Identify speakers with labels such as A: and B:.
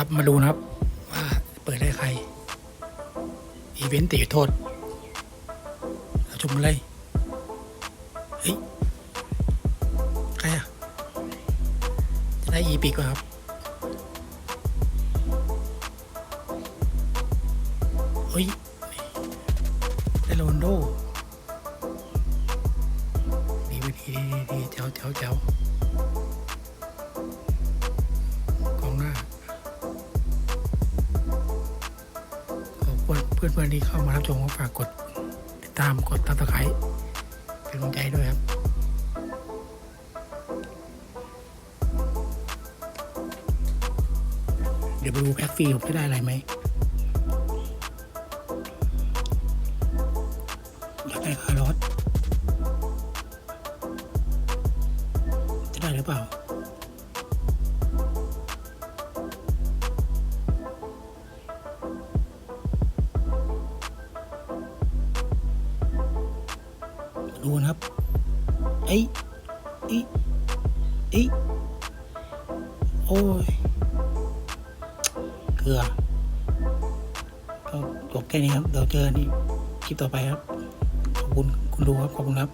A: ครับมาดูนะครับว่าเปิดได้ใคร อีเวนต์ตีโทษเราชมเลยเฮ้ยใครอะจะได้อีพิกวะครับเฮ้ยได้โรนโดดีดีดีดีดีเจ้าเจ้าเจ้า เพื่อนๆที่เข้ามารับชมก็ฝากกดติดตามกดตับตะไคร้เป็นกำลังใจด้วยครับเดี๋ยวไปดูแพ็กฟรีผมจะได้อะไรไหมอยากได้คาร์ลอสจะได้หรือเปล่า ดูนะครับเอ้ยเอ้ยเอ้ยโอ้ยเกลือก็จบแค่นี้ครับ เราเจอกันที่คลิปต่อไปครับ ขอบคุณคุณดูครับ ขอบคุณครับ